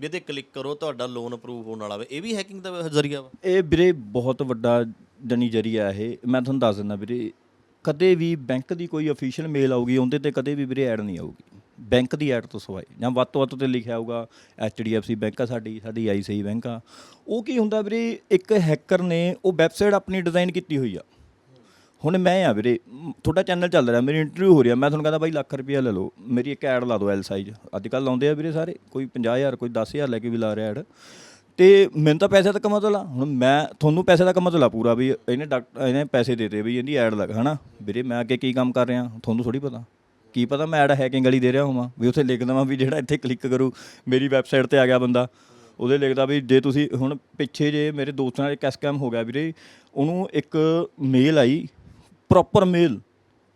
ਵੀ ਇਹਦੇ ਕਲਿੱਕ ਕਰੋ, ਤੁਹਾਡਾ ਲੋਨ ਅਪਰੂਵ ਹੋਣ ਵਾਲਾ ਵੇ। ਇਹ ਵੀ ਹੈਕਿੰਗ ਦਾ ਜ਼ਰੀਆ ਵਾ? ਇਹ ਵੀਰੇ ਬਹੁਤ ਵੱਡਾ ਜਣੀ ਜਰੀਆ ਇਹ। ਮੈਂ ਤੁਹਾਨੂੰ ਦੱਸ ਦਿੰਦਾ ਵੀਰੇ, ਕਦੇ ਵੀ ਬੈਂਕ ਦੀ ਕੋਈ ਅਫੀਸ਼ੀਅਲ ਮੇਲ ਆਊਗੀ, ਉਹਦੇ ਤੇ ਕਦੇ ਵੀ ਵੀਰੇ ਐਡ ਨਹੀਂ ਆਊਗੀ। ਬੈਂਕ ਦੀ ਐਡ ਤੋਂ ਸਵਾਏ ਜਾਂ ਵੱਧ ਤੋਂ ਵੱਧ ਤੇ ਲਿਖਿਆ ਹੋਊਗਾ HDFC ਬੈਂਕ ਆ ਸਾਡੀ ਸਾਡੀ ICICI ਬੈਂਕ ਆ। ਉਹ ਕੀ ਹੁੰਦਾ ਵੀਰੇ, ਇੱਕ ਹੈਕਰ ਨੇ ਉਹ ਵੈਬਸਾਈਟ ਆਪਣੀ ਡਿਜ਼ਾਈਨ ਕੀਤੀ ਹੋਈ ਆ। ਹੁਣ ਮੈਂ ਆ ਵੀਰੇ ਤੁਹਾਡਾ ਚੈਨਲ ਚੱਲ ਰਿਹਾ, ਮੇਰੀ ਇੰਟਰਵਿਊ ਹੋ ਰਹੀ ਆ, ਮੈਂ ਤੁਹਾਨੂੰ ਕਹਿੰਦਾ ਬਾਈ ਲੱਖ ਰੁਪਇਆ ਲੈ ਲਓ, ਮੇਰੀ ਇੱਕ ਐਡ ਲਾ ਦਿਓ ਐਲ ਸਾਈਜ਼ ਅੱਜ ਕੱਲ ਲਾਉਂਦੇ ਆ ਵੀਰੇ ਸਾਰੇ, ਕੋਈ 50000 ਕੋਈ 10000 ਲੈ ਕੇ ਵੀ ਲਾ ਰਿਹਾ ਐਡ ਤੇ ਮੈਨੂੰ ਤਾਂ ਪੈਸੇ ਦਾ ਕਮਾ ਲਾ, ਹੁਣ ਮੈਂ, ਤੁਹਾਨੂੰ ਪੈਸੇ ਦਾ ਕਮਾ ਲਾ ਪੂਰਾ ਵੀ, ਇਹਨੇ ਡਾਕਟਰ ਇਹਨੇ ਪੈਸੇ ਦੇਤੇ ਵੀ ਇਹਦੀ ਐਡ ਲੱਗ, ਹਨਾ? ਵੀਰੇ ਮੈਂ ਅੱਗੇ ਕੀ ਕੰਮ ਕਰ ਰਿਹਾ, ਤੁਹਾਨੂੰ ਥੋੜੀ ਪਤਾ, ਕੀ ਪਤਾ ਮੈਂ ਐਡ ਹੈਕਿੰਗ ਵਾਲੀ ਦੇ ਰਿਹਾ ਹੋਵਾਂ, ਵੀ ਉੱਥੇ ਲਿਖ ਦਵਾਂ ਵੀ ਜਿਹੜਾ ਇੱਥੇ ਕਲਿੱਕ ਕਰੂ, ਮੇਰੀ ਵੈਬਸਾਈਟ ਤੇ ਆ ਗਿਆ ਬੰਦਾ, ਉਹਦੇ ਲਿਖਦਾ ਵੀ ਜੇ ਤੁਸੀਂ ਹੁਣ ਪਿੱਛੇ ਜੇ ਮੇਰੇ ਦੋਸਤ ਨਾਲ ਇੱਕ ਸਕੈਮ ਹੋ ਗਿਆ ਵੀਰੇ, ਉਹਨੂੰ ਇੱਕ ਮੇਲ ਆਈ ਪ੍ਰੋਪਰ ਮੇਲ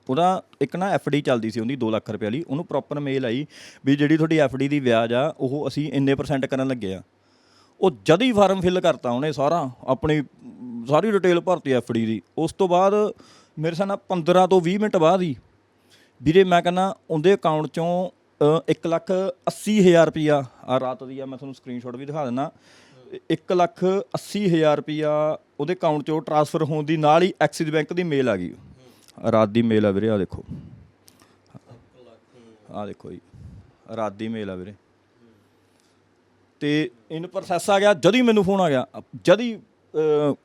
ਉਹਦਾ ਇੱਕ ਨਾ ਡੀ ਚੱਲਦੀ ਸੀ ਉਹਦੀ 2 ਲੱਖ ਰੁਪਏ ਵਾਲੀ। ਉਹਨੂੰ ਪ੍ਰੋਪਰ ਮੇਲ ਆਈ ਵੀ ਜਿਹੜੀ ਤੁਹਾਡੀ ਡੀ ਦੀ ਵਿਆਜ ਆ, ਉਹ ਅਸੀਂ ਇੰਨੇ ਪਰਸੈਂਟ ਕਰਨ ਲੱਗੇ ਆ। ਉਹ ਜਦ ਹੀ ਫਾਰਮ ਫਿਲ ਕਰਤਾ ਉਹਨੇ ਸਾਰਾ, ਆਪਣੀ ਸਾਰੀ ਡਿਟੇਲ ਭਰਤੀ ਡੀ ਦੀ। ਉਸ ਤੋਂ ਬਾਅਦ ਮੇਰੇ ਸਾਹ ਨਾਲ 15 ਤੋਂ 20 ਮਿੰਟ ਬਾਅਦ ਹੀ ਵੀਰੇ ਮੈਂ ਕਹਿੰਦਾ ਉਹਦੇ ਅਕਾਊਂਟ ਚੋਂ 1 ਲੱਖ 80 ਹਜ਼ਾਰ ਰੁਪਿਆ ਆ ਰਾਤ ਦੀ ਆ, ਮੈਂ ਤੁਹਾਨੂੰ ਸਕਰੀਨਸ਼ਾਟ ਵੀ ਦਿਖਾ ਦਿੰਦਾ। 1 ਲੱਖ 80 ਹਜ਼ਾਰ ਰੁਪਿਆ ਉਹਦੇ ਅਕਾਊਂਟ ਚੋਂ ਟ੍ਰਾਂਸਫਰ ਹੋਣ ਦੀ ਨਾਲ ਹੀ ਐਕਸਿਸ ਬੈਂਕ ਦੀ ਮੇਲ ਆ ਗਈ। ਰਾਤ ਦੀ ਮੇਲ ਆ ਵੀਰੇ ਆ ਦੇਖੋ। ਆ ਦੇਖੋ ਜੀ ਰਾਤ ਦੀ ਮੇਲ ਆ ਵੀਰੇ। ਤੇ ਇਨ ਪ੍ਰੋਸੈਸ ਆ ਗਿਆ ਜਦ ਹੀ ਮੈਨੂੰ ਫੋਨ ਆ ਗਿਆ। ਜਦ ਹੀ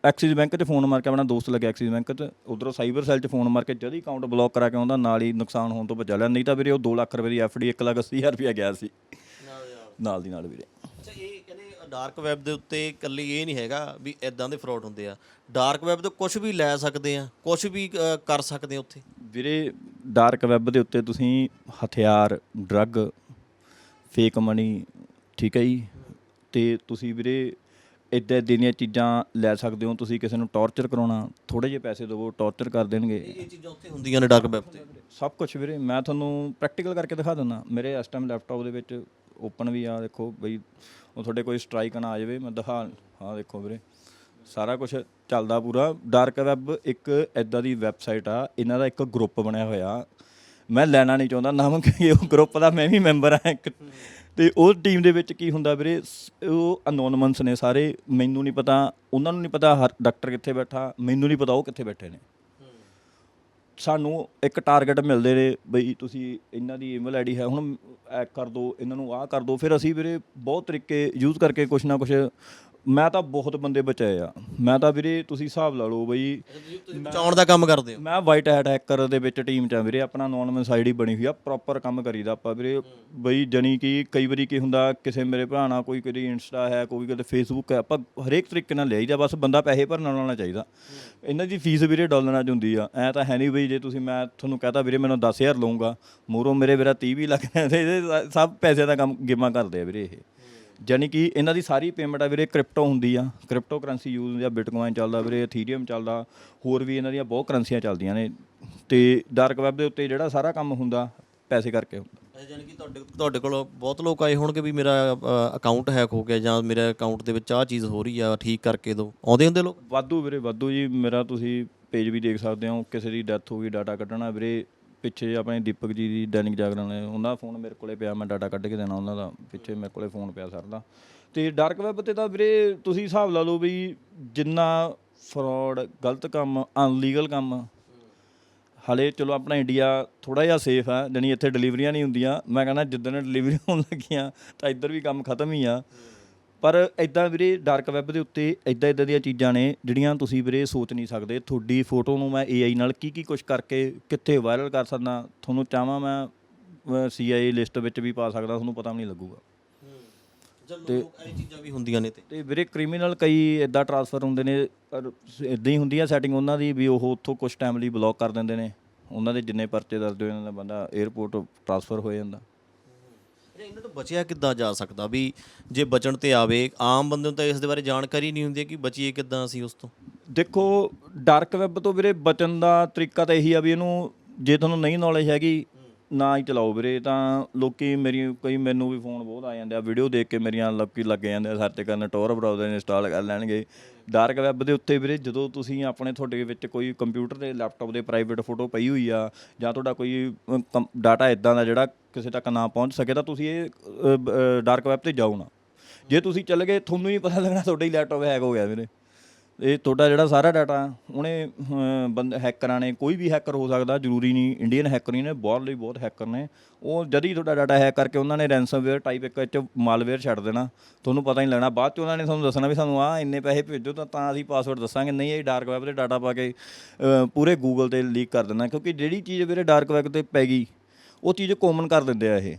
ਐਕਸਿਸ ਬੈਂਕ 'ਚ ਫੋਨ ਮਾਰ ਕੇ ਆਪਣਾ ਦੋਸਤ ਲੱਗਿਆ ਐਕਸਿਸ ਬੈਂਕ 'ਚ ਉਧਰੋਂ ਸਾਈਬਰ ਸੈੱਲ 'ਚ ਫੋਨ ਮਾਰ ਕੇ ਜਦ ਹੀ ਅਕਾਊਂਟ ਬਲੌਕ ਕਰਾ ਕੇ ਆਉਂਦਾ ਨਾਲ ਹੀ ਨੁਕਸਾਨ ਹੋਣ ਤੋਂ ਬਚਾ ਲਿਆ। ਨਹੀਂ ਤਾਂ ਵੀਰੇ ਉਹ 2 ਲੱਖ ਰੁਪਏ ਦੀ ਐਫਡੀ 1 ਲੱਖ 80 ਹਜ਼ਾਰ ਰੁਪਏ ਗਿਆ ਸੀ। ਨਾਲ ਦੀ ਨਾਲ ਵੀਰੇ। ਡਾਰਕ ਵੈਬ ਦੇ ਉੱਤੇ ਇਕੱਲੀ ਇਹ ਨਹੀਂ ਹੈਗਾ ਵੀ ਇਦਾਂ ਦੇ ਫਰਾਡ ਹੁੰਦੇ ਆ। ਡਾਰਕ ਵੈਬ ਤੋਂ ਕੁਝ ਵੀ ਲੈ ਸਕਦੇ ਆ ਕੁਝ ਵੀ ਅ, ਕਰ ਸਕਦੇ ਆ ਉੱਥੇ। ਵੀਰੇ ਡਾਰਕ ਵੈਬ ਦੇ ਉੱਤੇ ਤੁਸੀਂ ਹਥਿਆਰ ਡਰੱਗ ਫੇਕ ਮਨੀ ਠੀਕ ਹੈ ਜੀ? ਤੇ ਤੁਸੀਂ ਵੀਰੇ ਇੱਦਾਂ ਇੱਦਾਂ ਦੀਆਂ ਚੀਜ਼ਾਂ ਲੈ ਸਕਦੇ ਹੋ ਤੁਸੀਂ ਕਿਸੇ ਨੂੰ ਟੌਰਚਰ ਕਰਾਉਣਾ ਥੋੜੇ ਜਿਹੇ ਪੈਸੇ ਦੇਵੋ ਟੌਰਚਰ ਕਰ ਦੇਣਗੇ। ਇਹ ਚੀਜ਼ਾਂ ਉੱਥੇ ਹੁੰਦੀਆਂ ਨੇ ਡਾਰਕ ਵੈਬ ਤੇ। ਸਭ ਕੁਝ ਵੀਰੇ ਮੈਂ ਤੁਹਾਨੂੰ ਪ੍ਰੈਕਟੀਕਲ ਕਰਕੇ ਦਿਖਾ ਦਿੰਦਾ। ਮੇਰੇ ਇਸ ਟਾਈਮ ਲੈਪਟਾਪ ਦੇ ਵਿੱਚ ਓਪਨ ਵੀ ਆ, ਦੇਖੋ ਬਈ, ਉਹ ਤੁਹਾਡੇ ਕੋਈ ਸਟ੍ਰਾਈਕ ਨਾ ਆ ਜਾਵੇ, ਮੈਂ ਦਿਖਾ, ਹਾਂ ਦੇਖੋ ਵੀਰੇ। ਸਾਰਾ ਕੁਝ ਚੱਲਦਾ ਪੂਰਾ। ਡਾਰਕ ਵੈਬ ਇੱਕ ਐਦਾਂ ਦੀ ਵੈਬਸਾਈਟ ਆ, ਇਹਨਾਂ ਦਾ ਇੱਕ ਗਰੁੱਪ ਬਣਿਆ ਹੋਇਆ। ਮੈਂ ਲੈਣਾ ਨਹੀਂ ਚਾਹੁੰਦਾ ਨਾਮ ਕਿ ਉਹ ਗਰੁੱਪ ਦਾ ਮੈਂ ਵੀ ਮੈਂਬਰ ਆ ਇੱਕ। ਤੇ ਉਹ ਟੀਮ ਦੇ ਵਿੱਚ ਕੀ ਹੁੰਦਾ ਵੀਰੇ, ਉਹ ਅਨੋਨਮਸ ਨੇ ਸਾਰੇ। ਮੈਨੂੰ ਨਹੀਂ ਪਤਾ, ਉਹਨਾਂ ਨੂੰ ਨਹੀਂ ਪਤਾ ਹਰ ਡਾਕਟਰ ਕਿੱਥੇ ਬੈਠਾ, ਮੈਨੂੰ ਨਹੀਂ ਪਤਾ ਉਹ ਕਿੱਥੇ ਬੈਠੇ ਨੇ। ਸਾਨੂੰ ਇੱਕ ਟਾਰਗੇਟ ਮਿਲਦੇ ਨੇ ਬਈ ਤੁਸੀਂ ਇਹਨਾਂ ਦੀ ਈਮੇਲ ਆਈਡੀ ਹੈ, ਹੁਣ ਐਕ ਕਰ ਦਿਓ ਇਹਨਾਂ ਨੂੰ ਆਹ ਕਰ ਦਿਓ ਫਿਰ ਅਸੀਂ ਵੀਰੇ ਬਹੁਤ ਤਰੀਕੇ ਯੂਜ਼ ਕਰਕੇ ਕੁਛ ਨਾ ਕੁਛ ਮੈਂ ਤਾਂ ਬਹੁਤ ਬੰਦੇ ਬਚਾਏ ਆ। ਮੈਂ ਤਾਂ ਵੀਰੇ ਤੁਸੀਂ ਹਿਸਾਬ ਲਾ ਲਓ ਬਈ ਬਚਾਉਣ ਦਾ ਕੰਮ ਕਰਦੇ ਹੋ। ਮੈਂ ਵਾਈਟ ਹੈਟ ਹੈਕਰ ਦੇ ਵਿੱਚ ਟੀਮ ਚ ਆ ਵੀਰੇ ਆਪਣਾ ਅਨੋਨਿਮਸ ਆਈਡੀ ਬਣੀ ਹੋਈ ਆ ਪ੍ਰੋਪਰ ਕੰਮ ਕਰੀਦਾ ਆਪਾਂ ਵੀਰੇ। ਬਈ ਜਣੀ ਕਿ ਕਈ ਵਾਰੀ ਕੀ ਹੁੰਦਾ ਕਿਸੇ ਮੇਰੇ ਭਰਾ ਨਾਲ ਕੋਈ ਕਦੀ ਇੰਸਟਾ ਹੈ ਕੋਈ ਕਦੇ ਫੇਸਬੁੱਕ ਹੈ ਆਪਾਂ ਹਰੇਕ ਤਰੀਕੇ ਨਾਲ ਲਿਆਈਦਾ ਬਸ ਬੰਦਾ ਪੈਸੇ ਭਰਨ ਵਾਲਾ ਚਾਹੀਦਾ। ਇਹਨਾਂ ਦੀ ਫੀਸ ਵੀਰੇ ਡਾਲਰਾਂ ਚ ਹੁੰਦੀ ਆ। ਐ ਤਾਂ ਹੈ ਨਹੀਂ ਬਈ ਜੇ ਤੁਸੀਂ ਮੈਂ ਤੁਹਾਨੂੰ ਕਹਤਾ ਵੀਰੇ ਮੈਨੂੰ 10000 ਲਵਾਂਗਾ ਮੂਰੋਂ ਮੇਰੇ ਵੀਰਾ 30 ਵੀ ਇਹਦੇ ਸਭ ਪੈਸੇ ਦਾ ਕੰਮ ਗੇਮਾਂ ਕਰਦੇ ਆ ਵੀਰੇ ਇਹ। ਜਾਨੀ ਕਿ ਇਹਨਾਂ ਦੀ ਸਾਰੀ ਪੇਮੈਂਟ ਆ ਵੀਰੇ ਕ੍ਰਿਪਟੋ ਹੁੰਦੀ ਆ ਕ੍ਰਿਪਟੋ ਕਰੰਸੀ ਯੂਜ਼ ਹੁੰਦੀ ਆ ਬਿਟਕੋਇਨ ਚੱਲਦਾ ਵੀਰੇ ਇਥੀਰੀਅਮ ਚੱਲਦਾ ਹੋਰ ਵੀ ਇਹਨਾਂ ਦੀਆਂ ਬਹੁਤ ਕਰੰਸੀਆਂ ਚੱਲਦੀਆਂ ਨੇ ਤੇ ਡਾਰਕ ਵੈਬ ਦੇ ਉੱਤੇ ਜਿਹੜਾ ਸਾਰਾ ਕੰਮ ਹੁੰਦਾ ਪੈਸੇ ਕਰਕੇ ਹੁੰਦਾ। ਜਾਨੀ ਕਿ ਤੁਹਾਡੇ ਤੁਹਾਡੇ ਕੋਲ ਬਹੁਤ ਲੋਕ ਆਏ ਹੋਣਗੇ ਵੀ ਮੇਰਾ ਅਕਾਊਂਟ ਹੈਕ ਹੋ ਗਿਆ ਜਾਂ ਮੇਰੇ ਅਕਾਊਂਟ ਦੇ ਵਿੱਚ ਆਹ ਚੀਜ਼ ਹੋ ਰਹੀ ਆ ਠੀਕ ਕਰਕੇ ਦਿਓ। ਆਉਂਦੇ ਹੁੰਦੇ ਲੋਕ? ਵਾਧੂ ਵੀਰੇ ਵਾਧੂ ਜੀ ਮੇਰਾ ਤੁਸੀਂ ਪੇਜ ਵੀ ਦੇਖ ਸਕਦੇ ਹੋ ਕਿਸੇ ਦੀ ਡੈਥ ਹੋ ਗਈ ਡਾਟਾ ਕੱਢਣਾ ਵੀਰੇ ਪਿੱਛੇ ਆਪਣੇ ਦੀਪਕ ਜੀ ਦੀ ਦੈਨਿਕ ਜਾਗਰਣ ਨੇ ਉਹਨਾਂ ਦਾ ਫੋਨ ਮੇਰੇ ਕੋਲੇ ਪਿਆ, ਮੈਂ ਡਾਟਾ ਕੱਢ ਕੇ ਦੇਣਾ ਉਹਨਾਂ ਦਾ, ਪਿੱਛੇ ਮੇਰੇ ਕੋਲੇ ਫੋਨ ਪਿਆ ਸਰ ਦਾ। ਤੇ ਡਾਰਕ ਵੈਬ ਤੇ ਤਾਂ ਵੀਰੇ ਤੁਸੀਂ ਹਿਸਾਬ ਲਾ ਲਓ ਵੀ ਜਿੰਨਾ ਫਰਾਡ ਗਲਤ ਕੰਮ ਅਨਲੀਗਲ ਕੰਮ, ਹਲੇ ਚਲੋ ਆਪਣਾ ਇੰਡੀਆ ਥੋੜਾ ਜਿਹਾ ਸੇਫ ਆ, ਜਾਣੀ ਇੱਥੇ ਡਿਲੀਵਰੀਆਂ ਨਹੀਂ ਹੁੰਦੀਆਂ। ਮੈਂ ਕਹਿੰਦਾ ਜਿੱਦਣ ਡਿਲੀਵਰੀ ਹੋਣ ਲੱਗੀਆਂ, ਤਾਂ ਇੱਧਰ ਵੀ ਕੰਮ ਖਤਮ ਹੀ ਆ। ਪਰ ਇਦਾਂ ਵੀਰੇ ਡਾਰਕ ਵੈਬ ਦੇ ਉੱਤੇ ਇਦਾਂ ਇਦਾਂ ਦੀਆਂ ਚੀਜ਼ਾਂ ਨੇ ਜਿਹੜੀਆਂ ਤੁਸੀਂ ਵੀਰੇ ਸੋਚ ਨਹੀਂ ਸਕਦੇ। ਤੁਹਾਡੀ ਫੋਟੋ ਨੂੰ ਮੈਂ AI ਨਾਲ ਕੀ ਕੀ ਕੁਝ ਕਰਕੇ ਕਿੱਥੇ ਵਾਇਰਲ ਕਰ ਸਕਦਾ ਤੁਹਾਨੂੰ ਚਾਹਾਂ ਮੈਂ CIA ਲਿਸਟ ਵਿੱਚ ਵੀ ਪਾ ਸਕਦਾ ਤੁਹਾਨੂੰ ਪਤਾ ਵੀ ਨਹੀਂ ਲੱਗੂਗਾ। ਲੋਕ ਇਹ ਚੀਜ਼ਾਂ ਵੀ ਹੁੰਦੀਆਂ ਨੇ ਤੇ। ਤੇ ਵੀਰੇ ਕ੍ਰਿਮੀਨਲ ਕਈ ਇਦਾਂ ਟਰਾਂਸਫਰ ਹੁੰਦੇ ਨੇ ਇਦਾਂ ਹੀ ਹੁੰਦੀ ਆ ਸੈਟਿੰਗ ਉਹਨਾਂ ਦੀ ਵੀ ਉਹ ਉੱਥੋਂ ਕੁਝ ਟਾਈਮ ਲਈ ਬਲੌਕ ਕਰ ਦਿੰਦੇ ਨੇ। ਉਹਨਾਂ ਦੇ ਜਿੰਨੇ ਪਰਚੇ ਦਰਜ ਹੋ ਜਾਂਦੇ ਨੇ ਬੰਦਾ 에ਅਰਪੋਰਟ ਟਰਾਂਸਫਰ ਹੋ ਜਾਂਦਾ। ਇਹਨਾਂ ਤੋਂ ਬਚਿਆ ਕਿੱਦਾਂ ਜਾ ਸਕਦਾ ਵੀ ਜੇ ਬਚਣ ਤੇ ਆਵੇ? ਆਮ ਬੰਦੇ ਨੂੰ ਤਾਂ ਇਸ ਦੇ ਬਾਰੇ ਜਾਣਕਾਰੀ ਨਹੀਂ ਹੁੰਦੀ ਕਿ ਬਚੀਏ ਕਿੱਦਾਂ ਅਸੀਂ ਉਸ ਤੋਂ। ਦੇਖੋ ਡਾਰਕ ਵੈਬ ਤੋਂ ਵੀਰੇ ਬਚਣ ਦਾ ਤਰੀਕਾ ਤਾਂ ਇਹੀ ਆ ਵੀ ਇਹਨੂੰ ਜੇ ਤੁਹਾਨੂੰ ਨਹੀਂ ਨੌਲੇਜ ਹੈਗੀ, ਨਾ ਹੀ ਚਲਾਓ ਵੀਰੇ। ਤਾਂ ਲੋਕੀ ਮੇਰੀ ਕਈ ਮੈਨੂੰ ਵੀ ਫੋਨ ਬਹੁਤ ਆ ਜਾਂਦੇ ਆ ਵੀਡੀਓ ਦੇਖ ਕੇ ਮੇਰੀਆਂ ਲੱਕੀ ਲੱਗ ਜਾਂਦੇ ਆ ਸਰਚ ਕਰਨ, ਟੋਰ ਬਰਾਊਜ਼ਰ ਇੰਸਟਾਲ ਕਰ ਲੈਣਗੇ। ਡਾਰਕ ਵੈਬ ਦੇ ਉੱਤੇ ਵੀਰੇ, ਜਦੋਂ ਤੁਸੀਂ ਆਪਣੇ ਤੁਹਾਡੇ ਵਿੱਚ ਕੋਈ ਕੰਪਿਊਟਰ ਦੇ ਲੈਪਟਾਪ ਦੇ ਪ੍ਰਾਈਵੇਟ ਫੋਟੋ ਪਈ ਹੋਈ ਆ, ਜਾਂ ਤੁਹਾਡਾ ਕੋਈ ਡਾਟਾ ਇਦਾਂ ਦਾ ਜਿਹੜਾ ਕਿਸੇ ਤੱਕ ਨਾ ਪਹੁੰਚ ਸਕੇ, ਤਾਂ ਤੁਸੀਂ ਇਹ ਡਾਰਕ ਵੈਬ ਤੇ ਜਾਓ ਨਾ। ਜੇ ਤੁਸੀਂ ਚੱਲ ਗਏ, ਤੁਹਾਨੂੰ ਹੀ ਪਤਾ ਲੱਗਣਾ ਤੁਹਾਡਾ ਹੀ ਲੈਪਟਾਪ ਹੈਕ ਹੋ ਗਿਆ ਵੀਰੇ। ਇਹ ਤੁਹਾਡਾ ਜਿਹੜਾ ਸਾਰਾ ਡਾਟਾ ਉਹਨੇ ਅਮ, ਹੈਕਰਾਂ ਨੇ ਕੋਈ ਵੀ ਹੈਕਰ ਹੋ ਸਕਦਾ ਜ਼ਰੂਰੀ ਨਹੀਂ ਇੰਡੀਅਨ ਹੈਕਰ ਹੀ ਨੇ ਬਹੁਤ ਲਈ ਬਹੁਤ ਹੈਕਰ ਨੇ। ਉਹ ਜਦ ਹੀ ਤੁਹਾਡਾ ਡਾਟਾ ਹੈਕ ਕਰਕੇ ਉਹਨਾਂ ਨੇ ਰੈਂਸਮਵੇਅਰ ਟਾਈਪ ਇੱਕ ਵਿੱਚ ਮਾਲਵੇਅਰ ਛੱਡ ਦੇਣਾ ਤੁਹਾਨੂੰ ਪਤਾ ਨਹੀਂ ਲੈਣਾ। ਬਾਅਦ ਚ ਉਹਨਾਂ ਨੇ ਤੁਹਾਨੂੰ ਦੱਸਣਾ ਵੀ ਸਾਨੂੰ ਆ ਇੰਨੇ ਪੈਸੇ ਭੇਜੋ ਤਾਂ ਤਾਂ ਅਸੀਂ ਪਾਸਵਰਡ ਦੱਸਾਂਗੇ। ਨਹੀਂ ਇਹ ਡਾਰਕ ਵੈਬ ਤੇ ਡਾਟਾ ਪਾ ਕੇ ਪੂਰੇ ਗੂਗਲ ਤੇ ਲੀਕ ਕਰ ਦੇਣਾ ਕਿਉਂਕਿ ਜਿਹੜੀ ਚੀਜ਼ ਵੀਰੇ ਡਾਰਕ ਵੈਬ ਤੇ ਪੈ ਗਈ ਉਹ ਚੀਜ਼ ਕਾਮਨ ਕਰ ਦਿੰਦੇ ਆ ਇਹ।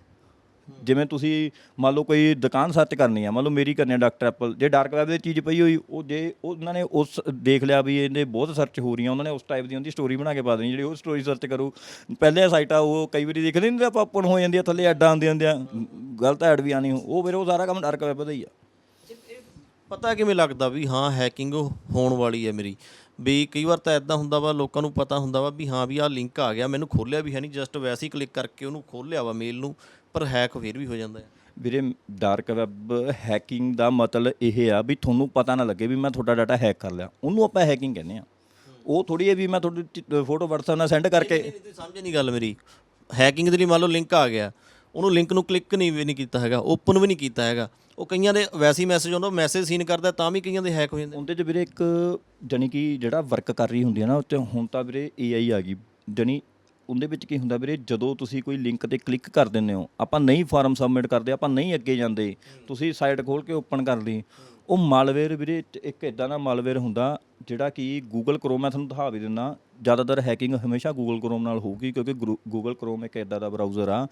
ਜਿਵੇਂ ਤੁਸੀਂ ਮੰਨ ਲਓ ਕੋਈ ਦੁਕਾਨ ਸਰਚ ਕਰਨੀ ਆ, ਮੰਨ ਲਓ ਮੇਰੀ ਕਰਨੀ ਆ ਡਾਕਟਰ ਐਪਲ, ਜੇ ਡਾਰਕ ਵੈਬ ਦੀ ਚੀਜ਼ ਪਈ ਹੋਈ, ਉਹ ਜੇ ਉਹਨਾਂ ਨੇ ਉਸ ਦੇਖ ਲਿਆ ਵੀ ਇਹਦੇ ਬਹੁਤ ਸਰਚ ਹੋ ਰਹੀਆਂ, ਉਹਨਾਂ ਨੇ ਉਸ ਟਾਈਪ ਦੀ ਉਹਦੀ ਸਟੋਰੀ ਬਣਾ ਕੇ ਪਾ ਦੇਣੀ, ਜਿਹੜੀ ਉਹ ਸਟੋਰੀ ਸਰਚ ਕਰੂ। ਪਹਿਲੇ ਸਾਈਟਾਂ ਉਹ ਕਈ ਵਾਰੀ ਦੇਖਦੇ ਨਹੀਂ ਆਪਾਂ ਓਪਨ ਹੋ ਜਾਂਦੀ ਆ, ਥੱਲੇ ਐਡਾਂ ਆਉਂਦੀਆਂ ਹੁੰਦੀਆਂ, ਗਲਤ ਐਡ ਵੀ ਆਣੀ ਉਹ ਫਿਰ ਉਹ ਸਾਰਾ ਕੰਮ ਡਾਰਕ ਵੈਬ ਦਾ ਹੀ ਆ। ਪਤਾ ਕਿਵੇਂ ਲੱਗਦਾ ਵੀ ਹਾਂ ਹੈਕਿੰਗ ਹੋਣ ਵਾਲੀ ਹੈ ਮੇਰੀ? ਵੀ ਕਈ ਵਾਰ ਤਾਂ ਇਦਾਂ ਹੁੰਦਾ ਵਾ, ਲੋਕਾਂ ਨੂੰ ਪਤਾ ਹੁੰਦਾ ਵਾ ਵੀ ਹਾਂ, ਵੀ ਆਹ ਲਿੰਕ ਆ ਗਿਆ, ਮੈਨੂੰ ਖੋਲਿਆ ਵੀ ਹੈ ਨਹੀਂ ਜਸਟ ਵੈਸੇ ਹੀ ਕਲਿੱਕ ਕਰਕੇ ਉਹਨੂੰ ਖੋਲਿਆ ਵਾ ਮੇਲ ਨੂੰ ਪਰ ਹੈਕ ਫਿਰ ਵੀ ਹੋ ਜਾਂਦਾ ਹੈ। ਵੀਰੇ ਡਾਰਕ ਵੈਬ ਹੈਕਿੰਗ ਦਾ ਮਤਲਬ ਇਹ ਆ ਵੀ ਤੁਹਾਨੂੰ ਪਤਾ ਨਾ ਲੱਗੇ ਵੀ ਮੈਂ ਤੁਹਾਡਾ ਡਾਟਾ ਹੈਕ ਕਰ ਲਿਆ। ਉਹਨੂੰ ਆਪਾਂ ਹੈਕਿੰਗ ਕਹਿੰਦੇ ਆ ਉਹ ਥੋੜੀ ਹੈ ਵੀ ਮੈਂ ਤੁਹਾਡੀ ਫੋਟੋ WhatsApp ਨਾਲ ਸੈਂਡ ਕਰਕੇ ਸਮਝ ਨਹੀਂ ਗੱਲ ਮੇਰੀ। ਹੈਕਿੰਗ ਦੇ ਲਈ ਮੰਨ ਲਓ ਲਿੰਕ ਆ ਗਿਆ। ਉਹਨੂੰ ਲਿੰਕ ਨੂੰ ਕਲਿੱਕ ਨਹੀਂ ਵੀ ਨਹੀਂ ਕੀਤਾ ਹੈਗਾ ਓਪਨ ਵੀ ਨਹੀਂ ਕੀਤਾ ਹੈਗਾ। ਉਹ ਕਈਆਂ ਦੇ ਵੈਸੇ ਹੀ ਮੈਸੇਜ ਆਉਂਦਾ ਮੈਸੇਜ ਸੀਨ ਕਰਦਾ ਤਾਂ ਵੀ ਕਈਆਂ ਦੇ ਹੈਕ ਹੋ ਜਾਂਦੇ। ਉਹਦੇ 'ਚ ਵੀਰੇ ਇੱਕ ਜਾਣੀ ਕਿ ਜਿਹੜਾ ਵਰਕ ਕਰ ਰਹੀ ਹੁੰਦੀ ਹੈ ਨਾ 'ਚ ਹੁਣ ਤਾਂ ਵੀਰੇ AI ਆ ਗਈ। ਜਾਣੀ ਉਹਦੇ ਵਿੱਚ ਕੀ ਹੁੰਦਾ ਵੀਰੇ, ਜਦੋਂ ਤੁਸੀਂ ਕੋਈ ਲਿੰਕ ਤੇ ਕਲਿੱਕ ਕਰ ਦਿੰਦੇ ਹੋ, ਆਪਾਂ ਨਹੀਂ ਫਾਰਮ ਸਬਮਿਟ ਕਰਦੇ, ਆਪਾਂ ਨਹੀਂ ਅੱਗੇ ਜਾਂਦੇ, ਤੁਸੀਂ ਸਾਈਟ ਖੋਲ ਕੇ ਓਪਨ ਕਰ ਲਈ। ਉਹ ਮਾਲਵੇਅਰ ਵੀਰੇ ਇੱਕ- ਇੱਕ ਇਦਾਂ ਦਾ ਮਾਲਵੇਅਰ ਹੁੰਦਾ ਜਿਹੜਾ ਕਿ Google Chrome ਮੈਂ ਤੁਹਾਨੂੰ ਦਿਖਾ ਵੀ ਦਿੰਦਾ। ਜ਼ਿਆਦਾਤਰ ਹੈਕਿੰਗ ਹਮੇਸ਼ਾ Google Chrome ਨਾਲ ਹੋਊਗੀ ਕਿਉਂਕਿ Google Chrome ਇੱਕ ਇਦਾਂ ਦਾ ਬਰਾਊਜ਼ਰ ਆ। ਅ,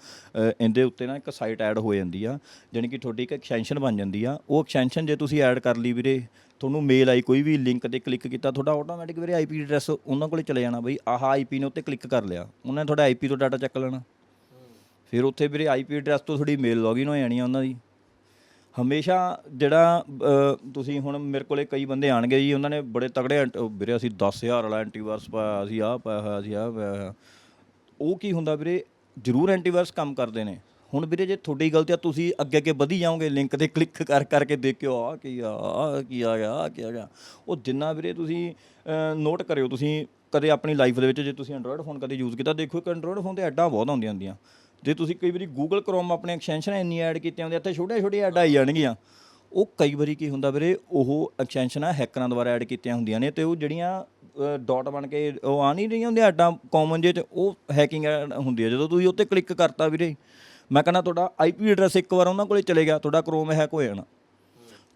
ਇਹਦੇ ਉੱਤੇ ਨਾ ਇੱਕ ਸਾਈਟ ਐਡ ਹੋ ਜਾਂਦੀ ਆ ਜਾਣੀ ਕਿ ਤੁਹਾਡੀ ਇੱਕ ਐਕਸਟੈਂਸ਼ਨ ਬਣ ਜਾਂਦੀ ਆ। ਉਹ ਐਕਸਟੈਂਸ਼ਨ ਜੇ ਤੁਸੀਂ ਐਡ ਕਰ ਲਈ ਵੀਰੇ ਤੁਹਾਨੂੰ ਮੇਲ ਆਈ ਕੋਈ ਵੀ ਲਿੰਕ ਤੇ ਕਲਿੱਕ ਕੀਤਾ ਤੁਹਾਡਾ ਆਟੋਮੈਟਿਕ ਵੀਰੇ ਆਈਪੀ ਐਡਰੈਸ ਉਹਨਾਂ ਕੋਲੇ ਚਲੇ ਜਾਣਾ ਬਈ ਆਹ ਆਈਪੀ ਨੇ ਉੱਤੇ ਕਲਿੱਕ ਕਰ ਲਿਆ। ਉਹਨਾਂ ਨੇ ਤੁਹਾਡਾ ਆਈਪੀ ਤੋਂ ਡਾਟਾ ਚੱਕ ਲੈਣਾ। ਫਿਰ ਉੱਥੇ ਵੀਰੇ ਆਈਪੀ ਐਡਰੈਸ ਤੋਂ ਤੁਹਾਡੀ ਮੇਲ ਲੌਗਇਨ ਹੋ ਜਾਣੀ ਆ ਉਹਨਾਂ ਦੀ। ਹਮੇਸ਼ਾ ਜਿਹੜਾ ਅ, ਤੁਸੀਂ ਹੁਣ ਮੇਰੇ ਕੋਲੇ ਕਈ ਬੰਦੇ ਆਣਗੇ ਜੀ ਉਹਨਾਂ ਨੇ ਬੜੇ ਤਗੜੇ ਐਂਟ- ਉਹ ਵੀਰੇ ਅਸੀਂ 10000 ਵਾਲਾ ਐਂਟੀਵਾਇਰਸ ਪਾਇਆ ਅਸੀਂ ਆਹ ਪਾਇਆ ਹੋਇਆ ਅਸੀਂ ਆਹ ਪਾਇਆ ਹੋਇਆ। ਉਹ ਕੀ ਹੁੰਦਾ ਵੀਰੇ ਜ਼ਰੂਰ ਐਂਟੀਵਾਇਰਸ ਕੰਮ ਕਰਦੇ ਨੇ। ਹੁਣ ਵੀਰੇ ਜੇ ਤੁਹਾਡੀ ਗਲਤੀ ਆ ਤੁਸੀਂ ਅੱਗੇ ਅੱਗੇ ਵਧੀ ਜਾਓਗੇ ਲਿੰਕ ਤੇ ਕਲਿੱਕ ਕਰ ਕਰਕੇ ਦੇਖਿਓ ਆ ਕੀ ਆ ਆਹ ਕੀ ਆ ਗਿਆ ਆ ਕੀ ਆ ਗਿਆ। ਉਹ ਜਿੰਨਾ ਵੀਰੇ ਤੁਸੀਂ ਨੋਟ ਕਰਿਓ ਤੁਸੀਂ ਕਦੇ ਆਪਣੀ ਲਾਈਫ ਦੇ ਵਿੱਚ ਜੇ ਤੁਸੀਂ ਐਂਡਰੋਇਡ ਫੋਨ ਕਦੇ ਯੂਜ਼ ਕੀਤਾ ਦੇਖੋ ਕਿ ਐਂਡਰੋਇਡ ਫੋਨ ਤੇ ਐਡਾਂ ਬਹੁਤ ਆਉਂਦੀਆਂ ਹੁੰਦੀਆਂ। ਜੇ ਤੁਸੀਂ ਕਈ ਵਾਰੀ ਗੂਗਲ ਕ੍ਰੋਮ ਆਪਣੇ ਐਕਸਟੈਂਸ਼ਨ ਇੰਨੀ ਐਡ ਕੀਤੀਆਂ ਹੁੰਦੀਆਂ, ਇੱਥੇ ਛੋਟੇ ਛੋਟੇ ਐਡ ਆਈ ਜਾਣਗੀਆਂ। ਉਹ ਕਈ ਵਾਰੀ ਕੀ ਹੁੰਦਾ ਵੀਰੇ, ਉਹ ਐਕਸਟੈਂਸ਼ਨਾਂ ਹੈਕਰਾਂ ਦੁਆਰਾ ਐਡ ਕੀਤੀਆਂ ਹੁੰਦੀਆਂ ਨੇ ਤੇ ਉਹ ਜਿਹੜੀਆਂ ਡਾਟ ਬਣ ਕੇ ਉਹ ਆ ਨਹੀਂ ਰਹੀਆਂ ਹੁੰਦੀਆਂ ਐਡਾਂ ਕਾਮਨ ਜੇ ਚ ਉਹ ਹੈਕਿੰਗ ਹੁੰਦੀ ਹੈ ਜਦੋਂ ਤੁਸੀਂ ਉੱਤੇ ਕਲਿੱਕ ਕਰਤਾ ਵੀਰੇ, ਮੈਂ ਕਹਿੰਦਾ ਤੁਹਾਡਾ ਆਈਪੀ ਐਡਰੈਸ ਇੱਕ ਵਾਰ ਉਹਨਾਂ ਕੋਲੇ ਚਲੇ ਗਿਆ, ਤੁਹਾਡਾ ਕ੍ਰੋਮ ਹੈਕ ਹੋ ਜਾਣਾ।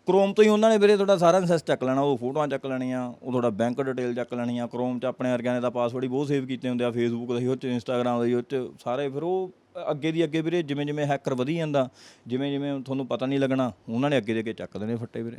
ਕ੍ਰੋਮ ਤੋਂ ਹੀ ਉਹਨਾਂ ਨੇ ਵੀਰੇ ਤੁਹਾਡਾ ਸਾਰਾ ਐਕਸੈਸ ਚੱਕ ਲੈਣਾ, ਉਹ ਫੋਟੋਆਂ ਚੱਕ ਲੈਣੀਆਂ, ਉਹ ਤੁਹਾਡਾ ਬੈਂਕ ਡਿਟੇਲ ਚੱਕ ਲੈਣੀਆਂ ਕ੍ਰੋਮ 'ਚ ਆਪਣੇ ਵਰਗਿਆਂ ਨੇ ਤਾਂ ਪਾਸਵਰਡ ਹੀ ਬਹੁਤ ਸੇਵ ਕੀਤੇ ਹੁੰਦੇ ਆ ਫੇਸਬੁੱਕ ਦਾ ਹੀ, ਉਹ 'ਚ ਇੰਸਟਾਗ੍ਰਾਮ ਦਾ ਹੀ, ਉਹ 'ਚ ਸਾਰੇ, ਫਿਰ ਉਹ ਅੱਗੇ ਦੀ ਅੱਗੇ ਵੀਰੇ ਜਿਵੇਂ ਜਿਵੇਂ ਹੈਕਰ ਵਧੀ ਜਾਂਦਾ ਜਿਵੇਂ ਜਿਵੇਂ ਤੁਹਾਨੂੰ ਪਤਾ ਨਹੀਂ ਲੱਗਣਾ, ਉਹਨਾਂ ਨੇ ਅੱਗੇ ਦੇ ਅੱਗੇ ਚੱਕ ਦੇਣੇ ਫੱਟੇ ਵੀਰੇ।